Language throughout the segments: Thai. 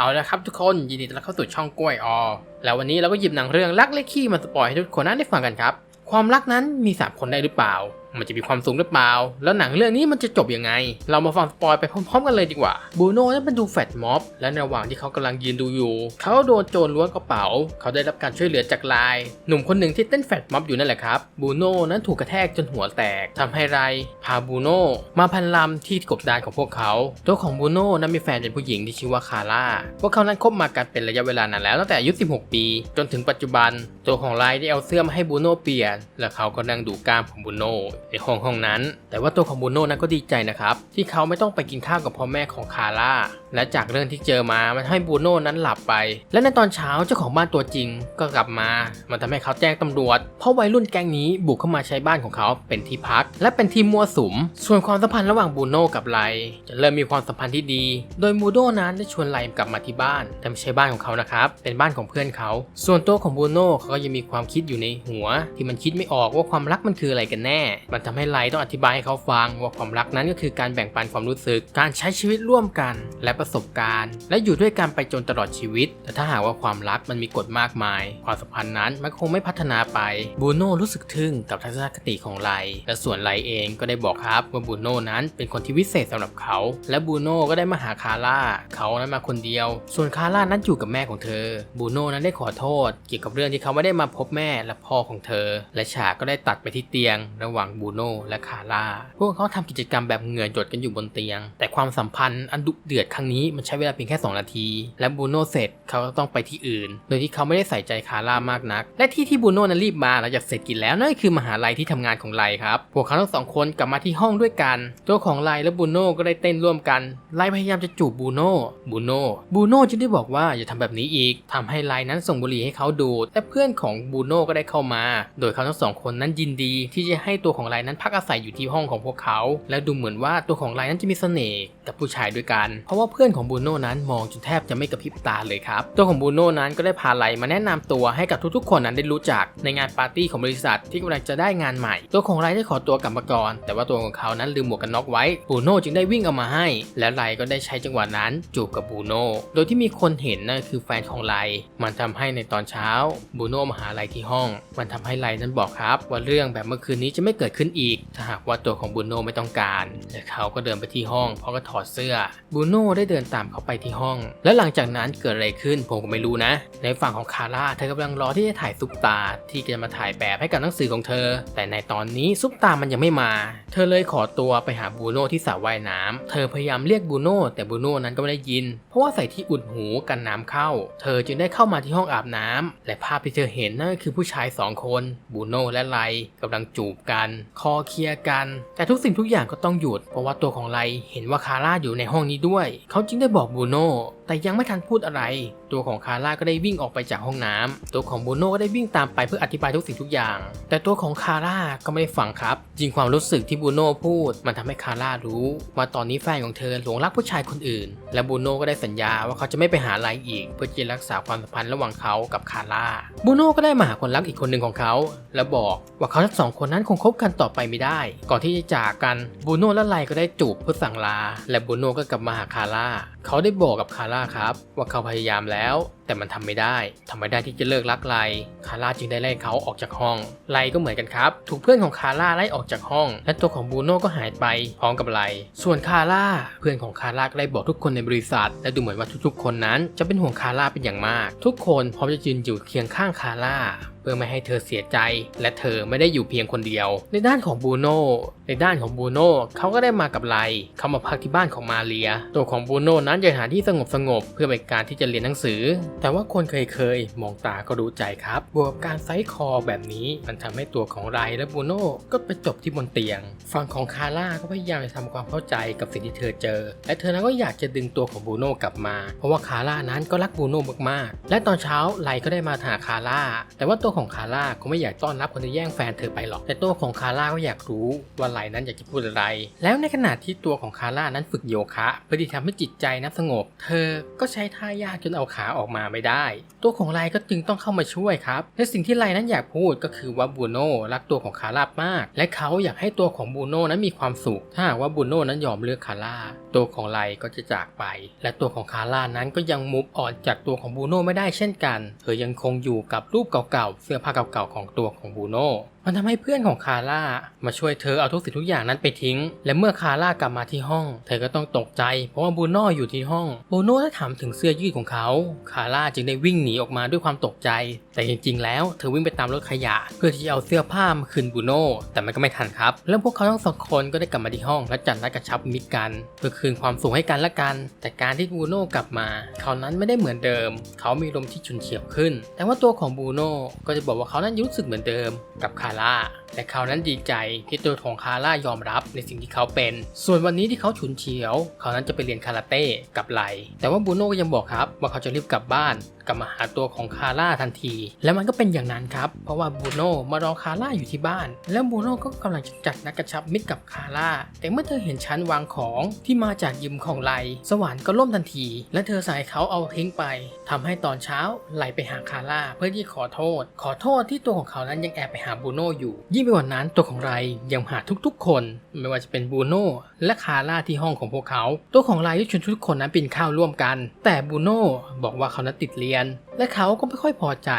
เอาละครับทุกคนยินดีต้อนรับเข้าสู่ช่องกล้วยออแล้ววันนี้เราก็หยิบหนังเรื่องรักเลขขี้มาสปอยให้ทุกคนนั้นได้ฟังกันครับ ความรักนั้นมีสามคนได้หรือเปล่า มันจะมีความสูงหรือเปล่า แล้วหนังเรื่องนี้มันจะจบยังไง เรามาฟังสปอยไปพร้อมๆกันเลยดีกว่าบูโน่นั้นเป็นดูแฟตม็อบ และในระหว่างที่เขากำลังยืนดูอยู่ เขาโดนโจรล้วงกระเป๋า เขาได้รับการช่วยเหลือจากไลน์หนุ่มคนหนึ่งที่เต้นแฟตม็อบอยู่นั่นแหละครับบูโน่นั้นถูกกระแทกจนหัวแตกทำให้ไรพาบูโน่มาพันลำที่กบดานของพวกเขา ตัวของบูโน่นั้นมีแฟนเป็นผู้หญิงที่ชื่อว่าคาร่าพวกเขานั้นคบมากันเป็นระยะเวลานานแล้วตั้งแต่อายุ 16 ปี จนถึงปัจจุบัน ตัวของไลได้เอาเสื้อมาให้บูโน่เปลี่ยน และเขาก็นั่งดูกล้ามของบูโน่ในห้องห้องนั้น แต่ว่าตัวของบูโน่นั้นก็ดีใจนะครับ ที่เขาไม่ต้องไปกินข้าวกับพ่อแม่ของคาร่า และจากเรื่องที่เจอมามันให้บูโน่นั้นหลับไป และในตอนเช้าเจ้าของบ้านตัวจริงก็กลับมา มันทำให้เขาแจ้งตำรวจ เพราะวัยรุ่นแก๊งนี้บุกเข้ามาใช้บ้านของเขาเป็นที่พัก และเป็นที่มั่วสุม ส่วนความสัมพันธ์ระหว่างบูโน่กับไลจะเริ่มมีความสัมพันธ์ที่ดี โดยบูโน่นั้นได้ชวนไลกลับมาที่บ้านแต่ไม่ใช่บ้านของเขานะครับ เป็นบ้านของเพื่อนเขา ส่วนตัวของบูโน่เขาก็ยังมีความคิดอยู่ในหัว ที่มันคิดไม่ออกว่าความรักมันคืออะไรกันแน่ มันทำให้ไลต้องอธิบายให้เขาฟังว่าความรักนั้นก็คือการแบ่งปันความรู้สึก การใช้ชีวิตร่วมกัน และประสบการณ์ และอยู่ด้วยกันไปจนตลอดชีวิต แต่ถ้าหากว่าความรักมันมีกฎมากมาย ความสัมพันธ์นั้นมันคงไม่พัฒนาไปบูโน่รู้สึกทึ่งกับทัศนคติของไลและส่วนไลเองก็ได้บอกครับว่าบูโน่นั้นเป็นคนที่วิเศษสำหรับเขา และบูโน่ก็ได้มาหาคาร่าเขานั้นมาคนเดียว ส่วนคาร่านั้นอยู่กับแม่ของเธอบูโน่นั้นได้ขอโทษ เกี่ยวกับเรื่องที่เขาไม่ได้มาพบแม่และพ่อของเธอ และฉากก็ได้ตัดไปที่เตียง ระหว่างบูโน่และคาร่าพวกเขาทำกิจกรรมแบบเหงื่อหยดกันอยู่บนเตียง แต่ความสัมพันธ์อันดุเดือดครั้งนี้มันใช้เวลาเพียงแค่ 2 นาที และบูโน่เสร็จเขาก็ต้องไปที่อื่น โดยที่เขาไม่ได้ใส่ใจคาร่ามากนัก และที่ที่บูโน่นั้นรีบมาหลังจากเสร็จกินแล้วนั่นคือมหาลัยที่ทำงานของไลครับ พวกเขาทั้งสองคนกลับมาที่ห้องด้วยกัน ตัวของไลและบูโน่ก็ได้เต้นร่วมกันไลพยายามจะจูบบูโน่บูโน่บูโน่จึงได้บอกว่าอย่าทำแบบนี้อีกทำให้ไลนั้นส่งบุหรี่ให้เขาดูดแต่เพื่อนของบูโน่ก็ได้เข้ามา โดยเขาทั้งสองคนนั้นยินดีที่จะให้ตัวของไลนั้นพักอาศัยอยู่ที่ห้องของพวกเขา และดูเหมือนว่าตัวของไลนั้นจะมีเสน่ห์ กับผู้ชายด้วยกัน เพราะว่าเพื่อนของบูโน่นั้นมองจนแทบจะไม่กระพริบตาเลยครับ ตัวของบูโน่นั้นก็ได้พาไลมาแนะนำตัวให้กับทุกๆ คนนั้นได้รู้จักในงานปาร์ตี้ของบริษัทที่กำลังจะได้งานใหม่ ตัวของไลได้ขอตัวกลับมาก่อนแต่ว่าตัวของเขานั้นลืมหมวกกันน็อกไว้บูโน่จึงได้วิ่งเอามาให้ และไลก็ได้ใช้จังหวะนั้นจูบกับบูโน่โดยที่มีคนเห็นนั่นคือแฟนของไลมันทำให้ในตอนเช้าบูโน่มาหาไลที่ห้อง มันทำให้ไลนั้นบอกครับ ว่าเรื่องแบบเมื่อคืนนี้จะไม่เกิดขึ้นอีก ถ้าหากว่าตัวของบูโน่ไม่ต้องการและเขาก็เดินไปที่ห้องพร้อมกับถอดเสื้อบูโน่ได้เดินตามเขาไปที่ห้อง และหลังจากนั้นเกิดอะไรขึ้นผมก็ไม่รู้นะ ในฝั่งของคาร่าเธอกำลังรอที่จะถ่ายซุปตา ที่จะมาถ่ายแบบให้กับหนังสือของเธอ แต่ในตอนนี้ซุปตามันยังไม่มา เธอเลยขอตัวไปหาบูโน่ที่สระว่ายน้ำเธอพยายามเรียกบูโน่แต่บูโน่นั้นก็ไม่ได้ยิน เพราะว่าใส่ที่อุดหูกันน้ำเข้า เธอจึงได้เข้ามาที่ห้องอาบน้ำและภาพที่เธอเห็นนั่นก็คือผู้ชายสองคนบูโน่และไลกำลังจูบกัน คอเคลียร์กัน แต่ทุกสิ่งทุกอย่างก็ต้องหยุด เพราะว่าตัวของไลเห็นว่าคาร่าอยู่ในห้องนี้ด้วย เขาจึงได้บอกบูโน่แต่ยังไม่ทันพูดอะไร ตัวของคาร่าก็ได้วิ่งออกไปจากห้องน้ำตัวของบูโน่ก็ได้วิ่งตามไปเพื่ออธิบายทุกสิ่งทุกอย่าง แต่ตัวของคาร่าก็ไม่ได้ฟังครับจริงความรู้สึกที่บูโน่พูด มันทำให้คาร่ารู้ว่าตอนนี้แฟนของเธอหลงรักผู้ชายคนอื่น และบูโน่ก็ได้สัญญาว่าเขาจะไม่ไปหาไลอีก เพื่อจะรักษาความสัมพันธ์ระหว่างเขากับคาร่าบูโน่ก็ได้มาหาคนรักอีกคนหนึ่งของเขา และบอกว่าเขาทั้งสองคนนั้นคงคบกันต่อไปไม่ได้ ก่อนที่จะจากกันบูโน่และไลก็ได้จูบเพื่อสั่งลา และบูโน่ก็กลับมาหาคาร่าเขาได้บอกกับคาร่าครับ ว่าเขาพยายามแล้ว แต่มันทำไม่ได้ทำไม่ได้ที่จะเลิกรักไลคาร่าจึงได้ไล่เขาออกจากห้อง ไลก็เหมือนกันครับ ถูกเพื่อนของคาร่าไล่ออกจากห้อง และตัวของบูโน่ก็หายไปพร้อมกับไลส่วนคาร่าเพื่อนของคาร่าก็ได้บอกทุกคนในบริษัท และดูเหมือนว่าทุกๆ คนนั้นจะเป็นห่วงคาร่าเป็นอย่างมาก ทุกคนพร้อมจะยืนอยู่เคียงข้างคาร่า เพื่อไม่ให้เธอเสียใจ และเธอไม่ได้อยู่เพียงคนเดียว ในด้านของบูโน่ในด้านของบูโน่เขาก็ได้มากับไลเขามาพักที่บ้านของมาเรีย ตัวของบูโน่นั้นอยากหาที่สงบสงบๆเพื่อเป็นการที่จะเรียนหนังสือ แต่ว่าคนเคยเคยๆมองตาก็รู้ใจครับบวกการไซส์คอแบบนี้มันทำให้ตัวของไลและบูโน่ก็ไปจบที่บนเตียงฝั่งของคาร่าก็พยายามจะทำความเข้าใจกับสิ่งที่เธอเจอ และเธอนั้นก็อยากจะดึงตัวของบูโน่กลับมา เพราะว่าคาร่านั้นก็รักบูโน่มากๆ และตอนเช้าไลก็ได้มาหาคาร่าแต่ว่าตัวของของคาร่าก็ไม่อยากต้อนรับคนที่แย่งแฟนเธอไปหรอก แต่ตัวของคาร่าก็อยากรู้ว่าไลนั้นอยากจะพูดอะไร แล้วในขณะที่ตัวของคาร่านั้นฝึกโยคะเพื่อที่ทำให้จิตใจนั้นสงบ เธอก็ใช้ท่ายากจนเอาขาออกมาไม่ได้ ตัวของไลก็จึงต้องเข้ามาช่วยครับและสิ่งที่ไลนั้นอยากพูดก็คือว่าบูโน่รักตัวของคาร่ามาก และเขาอยากให้ตัวของบูโน่นั้นมีความสุข ถ้าว่าบูโน่นั้นยอมเลือกคาร่าตัวของไลก็จะจากไป และตัวของคาร่านั้นก็ยังมุฟออนจากตัวของบูโน่ไม่ได้เช่นกัน เธอยังคงอยู่กับรูปเก่าๆ เสื้อผ้าเก่าๆของตัวของบูโน่มันทำให้เพื่อนของคาร่ามาช่วยเธอเอาทุกสิ่งทุกอย่างนั้นไปทิ้ง และเมื่อคาร่ากลับมาที่ห้อง เธอก็ต้องตกใจ เพราะว่าบูโน่อยู่ที่ห้อง บูโน่ได้ถามถึงเสื้อยืดของเขา คาร่าจึงได้วิ่งหนีออกมาด้วยความตกใจ แต่จริงๆ แล้วเธอวิ่งไปตามรถขยะ เพื่อที่จะเอาเสื้อผ้ามาคืนบูโน่ แต่มันก็ไม่ทันครับ แล้วพวกเขาทั้งสองคนก็ได้กลับมาที่ห้อง และจัดนัดกระชับมิตรกัน เพื่อคืนความสุขให้กันและกัน แต่การที่บูโน่กลับมา เขานั้นไม่ได้เหมือนเดิม เขามีลมที่ฉุนเฉียวขึ้น แต่ว่าตัวของบูโน่ก็จะบอกว่าเขานั้นรู้สึกเหมือนเดิมกับคาาร่า แต่เขานั้นดีใจที่ตัวของคาร่ายอมรับในสิ่งที่เขาเป็น ส่วนวันนี้ที่เขาฉุนเฉียว เขานั้นจะไปเรียนคาราเต้กับไลแต่ว่าบูโน่ก็ยังบอกครับ ว่าเขาจะรีบกลับบ้านกลับมาหาตัวของคาร่าทันที และมันก็เป็นอย่างนั้นครับ เพราะว่าบูโน่มารอคาร่าอยู่ที่บ้าน แล้วบูโน่ก็กำลังจะจัดนัดกระชับมิตรกับคาร่า แต่เมื่อเธอเห็นชั้นวางของที่มาจากยิมของไลสวรรค์ก็ล่มทันที และเธอสายเขาเอาทิ้งไปทำให้ตอนเช้าไลไปหาคาร่าเพื่อที่ขอโทษ ขอโทษที่ตัวของเขานั้นยังแอบไปหาบูโน่อยู่ยิ่งไปกว่านั้นตัวของไรยังหาทุกๆ คน ไม่ว่าจะเป็นบูโน่และคาร่าที่ห้องของพวกเขา ตัวของไรได้ชวนทุกคนนั้นปินข้าวร่วมกัน แต่บูโน่บอกว่าเขานั้นติดเรียน และเขาก็ไม่ค่อยพอใจ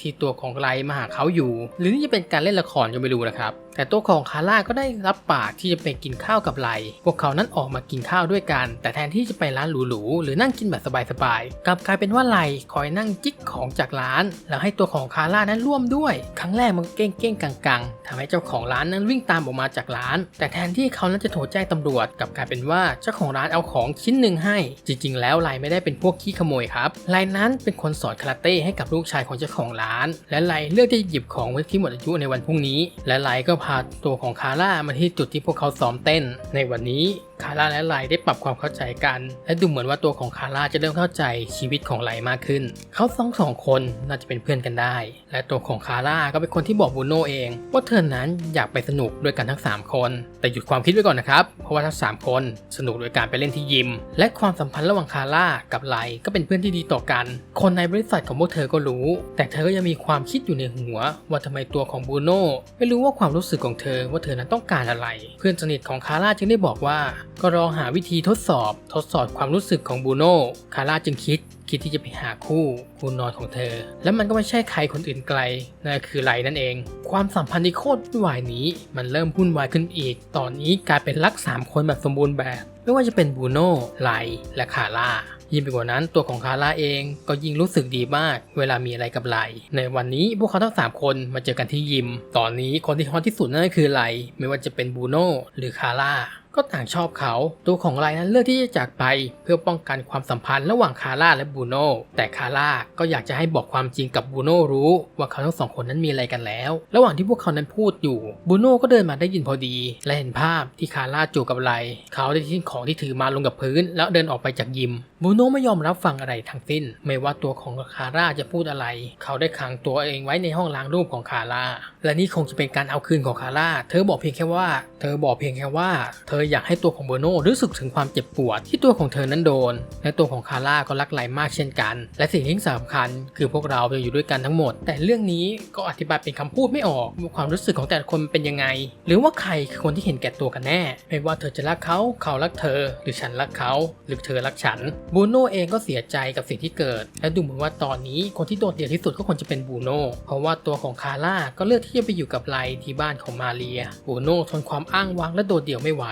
ที่ตัวของไลมาหาเขาอยู่ หรือนี่จะเป็นการเล่นละครก็ไม่รู้นะครับ แต่ตัวของคาร่าก็ได้รับปากที่จะไปกินข้าวกับไลพวกเขานั้นออกมากินข้าวด้วยกัน แต่แทนที่จะไปร้านหรูๆหรือนั่งกินแบบสบายๆกลับกลายเป็นว่าไลคอยนั่งจิกของจากร้าน แล้วให้ตัวของคาร่านั้นร่วมด้วย ครั้งแรกมันก็เก้งๆกังๆทำให้เจ้าของร้านนั้นวิ่งตามออกมาจากร้าน แต่แทนที่เขานั้นจะโทรแจ้งตำรวจกลับกลายเป็นว่าเจ้าของร้านเอาของชิ้นหนึ่งให้ จริง ๆ แล้วไลไม่ได้เป็นพวกขี้ขโมยครับไลนั้นเป็นคนสอนคาราเต้ให้กับลูกชายของเจ้าของร้าน และไลเลือกที่จะหยิบของไว้ที่หมดอายุในวันพรุ่งนี้ และไลก็พาตัวของคาร่ามาที่จุดที่พวกเขาซ้อมเต้น ในวันนี้คาร่าและไลได้ปรับความเข้าใจกัน และดูเหมือนว่าตัวของคาร่าจะเริ่มเข้าใจชีวิตของไลมากขึ้น เขาสองสองคนน่าจะเป็นเพื่อนกันได้ และตัวของคาร่าก็เป็นคนที่บอกบูโน่เอง ว่าเธอนั้นอยากไปสนุกด้วยกันทั้ง 3 คน แต่หยุดความคิดไว้ก่อนนะครับ เพราะว่าทั้ง 3 คนสนุกโดยการไปเล่นที่ยิม และความสัมพันธ์ระหว่างคาร่ากับไลก็เป็นเพื่อนที่ดีต่อกัน คนในบริษัทของพวกเธอก็รู้ แต่เธอก็ยังมีความคิดอยู่ในหัว ว่าทำไมตัวของบูโน่ไม่รู้ว่าความรู้สึกของเธอว่าเธอนั้นต้องการอะไร เพื่อนสนิทของคาร่าจึงได้บอกว่า ก็ลองหาวิธีทดสอบ ทดสอบความรู้สึกของบูโน่คาร่าจึงคิดคิดที่จะไปหาคู่คู่นอนของเธอ และมันก็ไม่ใช่ใครคนอื่นไกลนั่นคือไลนั่นเอง ความสัมพันธ์ที่โคตรวุ่นวายนี้ มันเริ่มวุ่นวายขึ้นอีก ตอนนี้กลายเป็นรักสามคนแบบสมบูรณ์แบบ ไม่ว่าจะเป็นบูโน่ไลและคาร่ายิ่งไปกว่านั้นตัวของคาร่าเองก็ยิ่งรู้สึกดีมาก เวลามีอะไรกับไลในวันนี้พวกเขาทั้ง 3 คนมาเจอกันที่ยิม ตอนนี้คนที่ฮอตที่สุดนั่นก็คือไลไม่ว่าจะเป็นบูโน่หรือคาร่า ก็ต่างชอบเขา ตัวของไลนั้นเลือกที่จะจากไป เพื่อป้องกันความสัมพันธ์ระหว่างคาร่าและบูโน่แต่คาร่าก็อยากจะให้บอกความจริงกับบูโน่รู้ว่าเขาทั้งสองคนนั้นมีอะไรกันแล้ว ระหว่างที่พวกเขานั้นพูดอยู่บูโน่ก็เดินมาได้ยินพอดี และเห็นภาพที่คาร่าจูบกับไลเขาได้ทิ้งของที่ถือมาลงกับพื้น แล้วเดินออกไปจากยิม บูโน่ไม่ยอมรับฟังอะไรทั้งสิ้น ไม่ว่าตัวของคาร่าจะพูดอะไร เขาได้ขังตัวเองไว้ในห้องล้างรูปของคาร่า และนี่คงจะเป็นการเอาคืนของคาร่า เธอบอกเพียงแค่ว่า เธอบอกเพียงแค่ว่า เธออยากให้ตัวของบูโน่รู้สึกถึงความเจ็บปวดที่ตัวของเธอนั้นโดน และตัวของคาร่าก็รักไหลมากเช่นกัน และสิ่งที่สำคัญ คือพวกเราจะอยู่ด้วยกันทั้งหมด แต่เรื่องนี้ก็อธิบายเป็นคำพูดไม่ออกว่าความรู้สึกของแต่ละคนเป็นยังไง หรือว่าใครคือคนที่เห็นแก่ตัวกันแน่ ไม่ว่าเธอจะรักเขา เขารักเธอ หรือฉันรักเขา หรือเธอรักฉันบูโน่เองก็เสียใจกับสิ่งที่เกิด และดูเหมือนว่าตอนนี้คนที่โดดเดี่ยวที่สุดก็ควรจะเป็นบูโน่เพราะว่าตัวของคาร่าก็เลือกที่จะไปอยู่กับไลที่บ้านของมาเรีย บูโน่ทนความอ้างว้างและโดดเดี่ยวไม่ไหว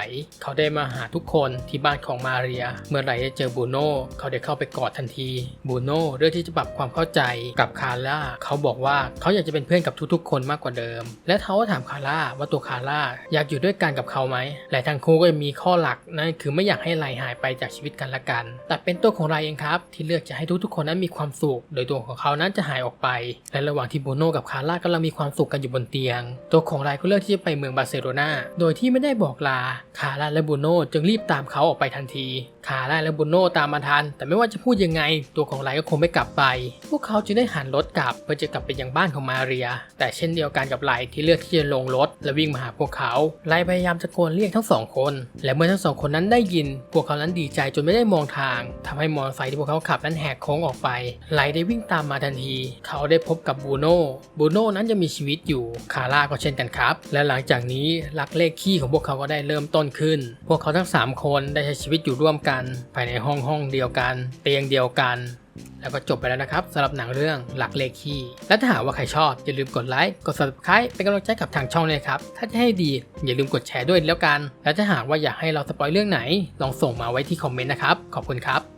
เขาได้มาหาทุกคนที่บ้านของมาเรีย เมื่อไหร่ได้เจอบูโน่เขาได้เข้าไปกอดทันที บูโน่เลือกที่จะปรับความเข้าใจกับคาร่าเขาบอกว่าเขาอยากจะเป็นเพื่อนกับทุกๆ คนมากกว่าเดิม และเขาก็ถามคาร่าว่าตัวคาร่าอยากอยู่ด้วยกันกับเขาไหมและทั้งคู่ก็มีข้อหลักนั่นคือไม่อยากให้ไลหายไปจากชีวิตกันละกันแต่เป็นตัวของไลเองครับ ที่เลือกจะให้ทุกๆคนนั้นมีความสุข โดยตัวของเขานั้นจะหายออกไป และระหว่างที่บูโน่กับคาร่ากำลังมีความสุขกันอยู่บนเตียง ตัวของไลก็เลือกที่จะไปเมืองบาร์เซโลนาโดยที่ไม่ได้บอกลาคาร่าและบูโน่จึงรีบตามเขาออกไปทันทีคาร่าและบูโน่ตามมาทัน แต่ไม่ว่าจะพูดยังไง ตัวของไลก็คงไม่กลับไป พวกเขาจึงได้หันรถกลับเพื่อจะกลับไปยังบ้านของมาเรีย แต่เช่นเดียวกันกับไลที่เลือกที่จะลงรถและวิ่งมาหาพวกเขาไลพยายามตะโกนเรียกทั้งสองคน และเมื่อทั้งสองคนนั้นได้ยิน พวกเขานั้นดีใจจนไม่ได้มองทางทำให้มอเตอร์ไซค์ที่พวกเขาขับนั้นแหกโค้งออกไปไลได้วิ่งตามมาทันที เขาได้พบกับบูโน่บูโน่นั้นยังมีชีวิตอยู่คาร่าก็เช่นกันครับ และหลังจากนี้ลักเลขขี้ของพวกเขาก็ได้เริ่มต้นขึ้น พวกเขาทั้ง 3 คนได้ใช้ชีวิตอยู่ร่วมกัน ภายในห้องห้องเดียวกัน เตียงเดียวกัน แล้วก็จบไปแล้วนะครับสำหรับหนังเรื่องหลักเลขคี่และถ้าหากว่าใครชอบ อย่าลืมกดไลค์กด subscribe เป็นกำลังใจกับทางช่องเลยครับ ถ้าจะให้ดีอย่าลืมกดแชร์ด้วยแล้วกัน และถ้าหากว่าอยากให้เราสปอยเรื่องไหน ลองส่งมาไว้ที่คอมเมนต์นะครับ ขอบคุณครับ